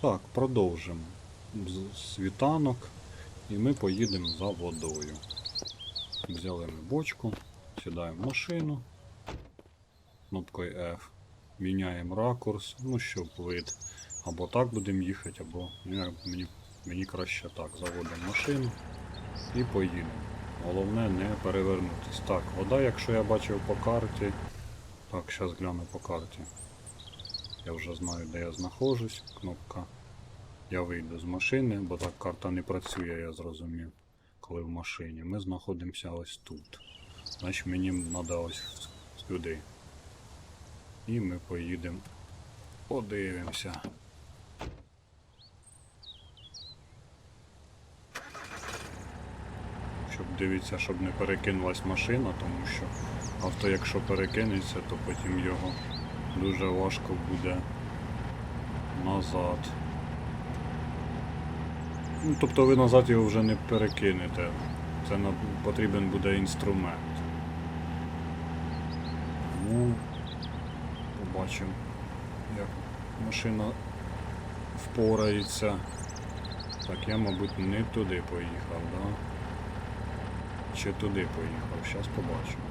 Так, продовжимо. Світанок. І ми поїдемо за водою. Взяли ми бочку, сідаємо в машину. Кнопкою F. Міняємо ракурс, ну щоб вид. Або так будемо їхати, або ну, мені, мені краще так. Заводимо машину і поїдемо. Головне не перевернутись. Так, вода, якщо я бачив по карті. Так, зараз гляну по карті. Я вже знаю, де я знаходжусь. Кнопка. Я вийду з машини, бо так карта не працює, я зрозумів, коли в машині. Ми знаходимося ось тут. Значить мені треба сюди. І ми поїдемо. Подивимося. Щоб дивіться, щоб не перекинулась машина, тому що авто, якщо перекинеться, то потім його дуже важко буде назад. Ну, тобто ви назад його вже не перекинете. Це потрібен буде інструмент. Ну, побачимо, як машина впорається. Так, я, мабуть, не туди поїхав, да? Чи туди поїхав, зараз побачимо.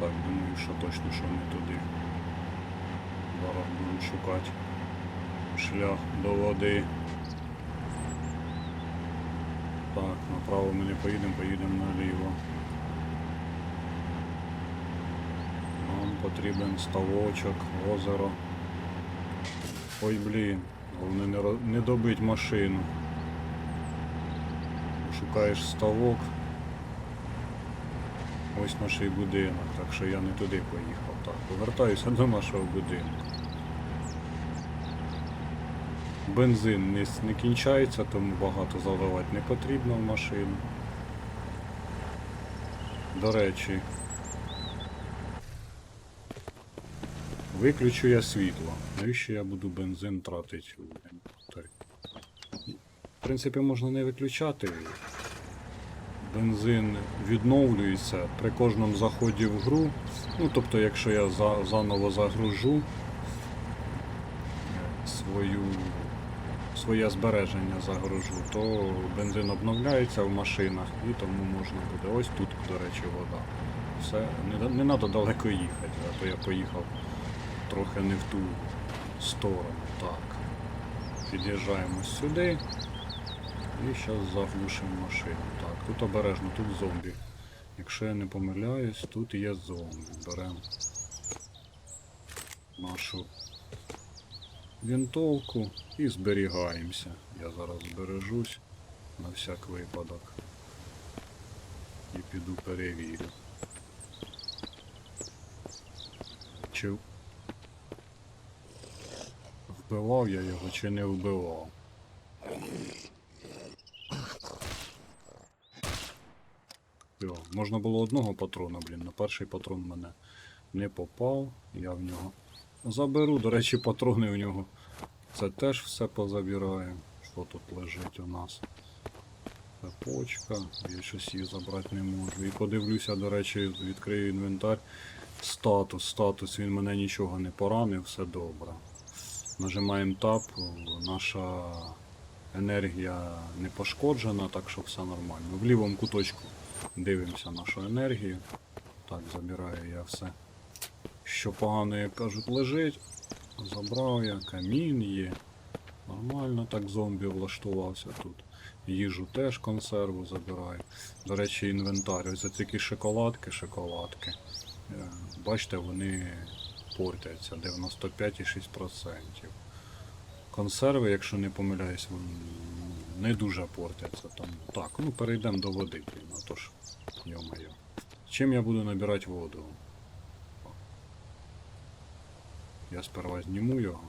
Так, думаю, що точно, що не туди. Зараз будемо шукати шлях до води. Так, направо ми не поїдемо, поїдемо наліво. Нам потрібен ставочок, озеро. Ой, блін, головне не, не добить машину. Шукаєш ставок. Ось наш будинок, так що я не туди поїхав. Так, повертаюся до нашого будинку. Бензин не, не кінчається, тому багато заливати не потрібно в машину. До речі, виключу я світло. Навіщо я буду бензин тратити? В принципі, можна не виключати. Бензин відновлюється при кожному заході в гру. Ну, тобто, якщо я за, заново загружу е, свою, своє збереження загружу, то бензин обновляється в машинах і тому можна буде. Ось тут, до речі, вода. Все, не, не треба далеко їхати, а то я поїхав трохи не в ту сторону. Так. Під'їжджаємо сюди. І зараз заглушимо машину. Так, тут обережно, тут зомбі. Якщо я не помиляюсь, тут є зомбі. Беремо нашу вінтовку і зберігаємося. Я зараз збережусь на всяк випадок. І піду перевірю. Чи вбивав я його, чи не вбивав. Йо, можна було одного патрона, блін. На перший патрон мене не попав. Я в нього заберу. До речі, патрони у нього. Це теж все позабираю. Що тут лежить у нас? Це почка. Я щось її забрати не можу. І подивлюся, до речі, відкрию інвентар. Статус, статус, він мене нічого не поранив, все добре. Нажимаємо тап, наша енергія не пошкоджена, так що все нормально. В лівому куточку Дивимося нашу енергію. Так, забираю я все. Що погано, як кажуть, лежить. Забрав я, камін є. Нормально так зомбі влаштувався тут. Їжу теж консерву забираю. До речі, інвентар. Ось такі шоколадки, шоколадки. Е, Бачите, вони портяться 95,6%. Консерви, якщо не помиляюсь, не дуже портяться там. Так, ну перейдемо до води, блін, а то ж, йо-моє. Чим я буду набирати воду? Я сперва зніму його.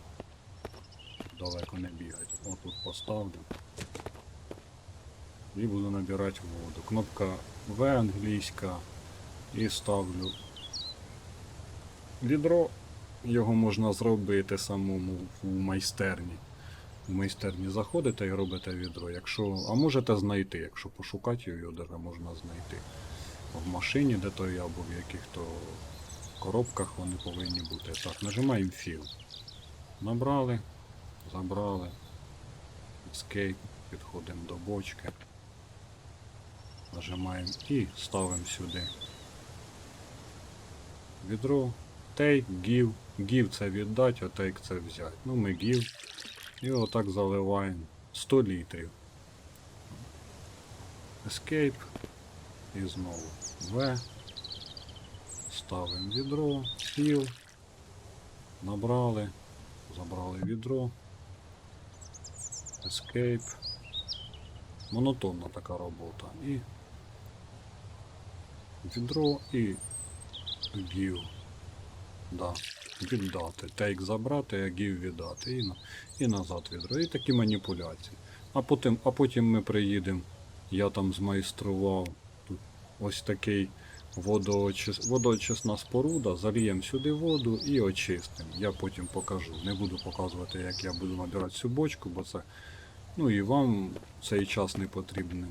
Далеко не бігати. Отут поставлю. І буду набирати воду. Кнопка В англійська. І ставлю відро його можна зробити самому в майстерні. В майстерні заходите і робите відро. Якщо, а можете знайти, якщо пошукати даже можна знайти. В машині, де то я був, в яких-то коробках вони повинні бути. Так, нажимаємо філ. Набрали, забрали. Escape, підходимо до бочки. Нажимаємо і ставимо сюди. Відро. Take, give. Give це віддати, а take це взяти. Ну ми give. І отак заливаємо 100 літрів. Escape. І знову V. Ставимо відро, fill. Набрали. Забрали відро. Escape. Монотонна така робота. І відро і give. Да. Віддати. Take забрати, а give віддати. І, і назад відро. І такі маніпуляції. А потім, а потім ми приїдемо. Я там змайстрував ось такий водоочис... водоочисна споруда, заліємо сюди воду і очистимо. Я потім покажу. Не буду показувати, як я буду набирати цю бочку, бо це. Ну і вам цей час не потрібно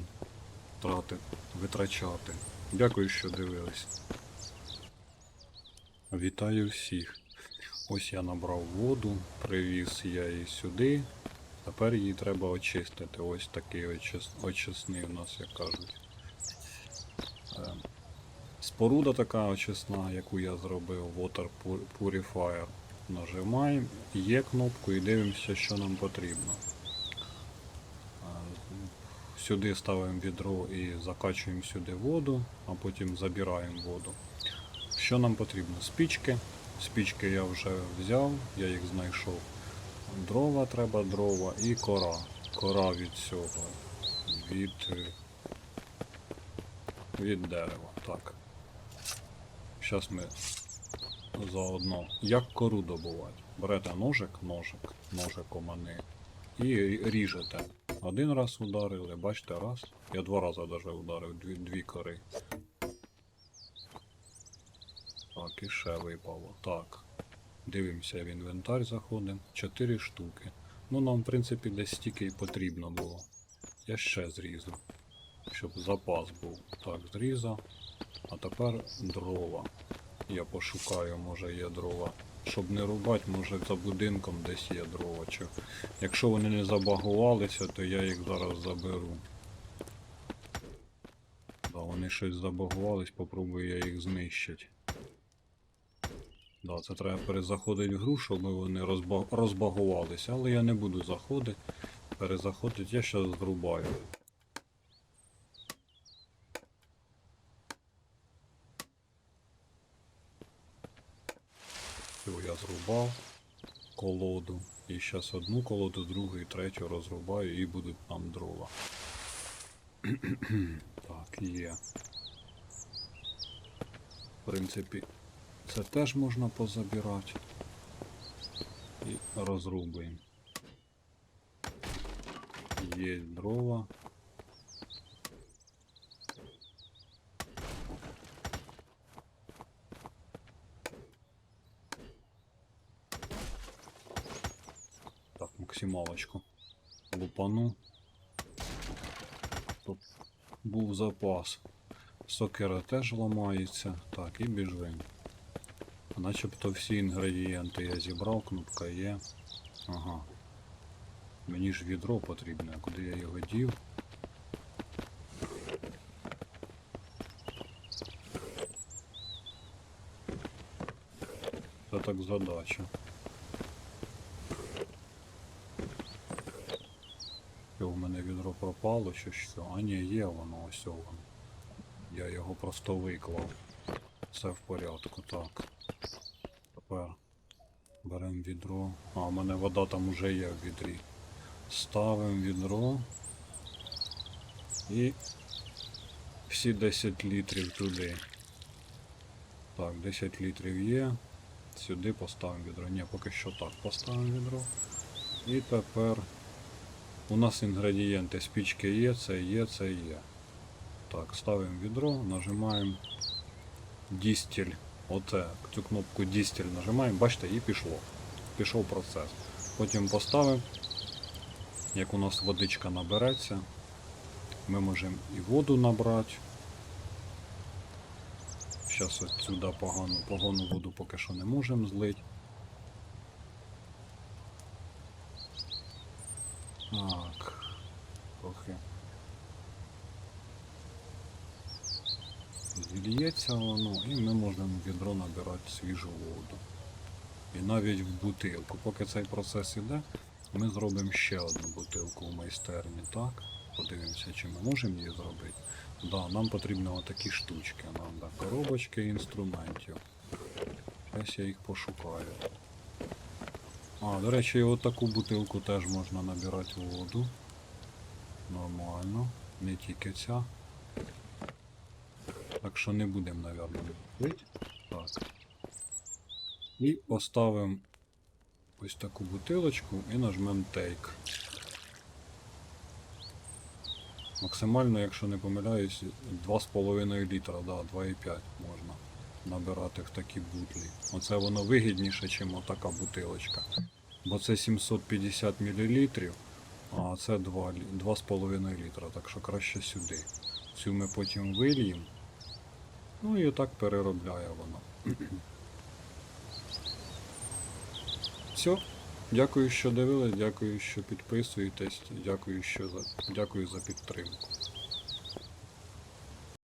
трати, витрачати. Дякую, що дивились. Вітаю всіх. Ось я набрав воду, привіз я її сюди. Тепер її треба очистити. Ось такий очис... очисний у нас, як кажуть. Е, Споруда така очисна, яку я зробив, Water Purifier. Нажимаємо, є кнопку і дивимося, що нам потрібно. Е, Сюди ставимо відро і закачуємо сюди воду, а потім забираємо воду. Що нам потрібно? Спічки. Спічки я вже взяв, я їх знайшов. Дрова треба дрова і кора. Кора від цього. Від, від дерева. Так. Зараз ми заодно. Як кору добувати? Берете ножик, ножик, ножик у мене. І ріжете. Один раз ударили, бачите, раз. Я два рази даже ударив, дві, дві кори. Так, і ще випало. Так. Дивимося в інвентар заходимо. Чотири штуки. Ну нам, в принципі, десь стільки і потрібно було. Я ще зрізу. Щоб запас був. Так, зрізав. А тепер дрова. Я пошукаю, може є дрова. Щоб не рубати, може за будинком десь є дрова. Чи... Якщо вони не забагувалися, то я їх зараз заберу. Да, вони щось забагувались, попробую я їх знищити. Да, це треба перезаходити в гру, щоб вони розба... розбагувалися, але я не буду заходити. Перезаходити я зараз зрубаю. Все, я зрубав колоду. І зараз одну колоду, другу і третю розрубаю і будуть там дрова. так, є. В принципі, це теж можна позабирати. І розрубуємо. Є дрова. Так, максималочку. Лупану. Щоб був запас. Сокера теж ламається. Так, і біжимо. Начебто всі інгредієнти я зібрав, кнопка є. Ага. Мені ж відро потрібне, куди я його дів? Це так задача. Що у мене відро пропало чи що? А ні, є воно, ось воно. Я його просто виклав. Все в порядку, так. Тепер беремо відро. А, у мене вода там уже є в відрі. Ставимо відро. І всі 10 літрів туди. Так, 10 літрів є. Сюди поставимо відро. Ні, поки що так поставимо відро. І тепер у нас інгредієнти спічки є, це є, це є. Так, ставимо відро, нажимаємо дістіль Оце, цю кнопку дістіль нажимаємо, бачите, і пішло. Пішов процес. Потім поставимо, як у нас водичка набереться, ми можемо і воду набрати. Зараз от сюди погану, погану воду поки що не можемо злити. Так, трохи. Зільється воно, і ми можемо в відро набирати свіжу воду. І навіть в бутилку. Поки цей процес іде, ми зробимо ще одну бутилку в майстерні, так? Подивимося, чи ми можемо її зробити. Да, нам потрібні отакі штучки. Нам да, коробочки інструментів. Зараз я їх пошукаю. А, до речі, отаку бутилку теж можна набирати воду. Нормально. Не тільки ця. Так що не будемо, напевно, пити. Так. І поставимо ось таку бутилочку і нажмемо Take. Максимально, якщо не помиляюсь, 2,5 літра, да, 2,5 можна набирати в такі бутлі. Оце воно вигідніше, ніж отака бутилочка. Бо це 750 мл, а це 2,5 літра, так що краще сюди. Цю ми потім вильємо. Ну і отак переробляє воно. Все. Дякую, що дивились, дякую, що підписуєтесь, дякую, що за, дякую за підтримку.